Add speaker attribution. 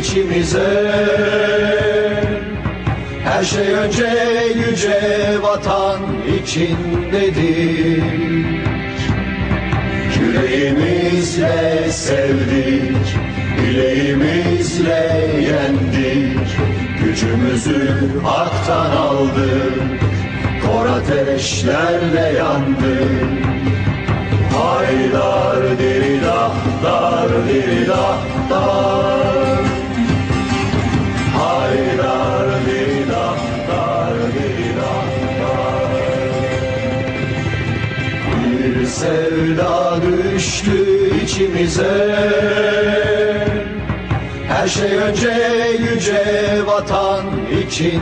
Speaker 1: içimize. Her şey önce yüce vatan içindedir. Yüreğimizle sevdik, bileğimizle yendik. Gücümüzü haktan aldık, kor ateşlerle yandık. Haydar sevda düştü içimize. Her şey önce yüce vatan için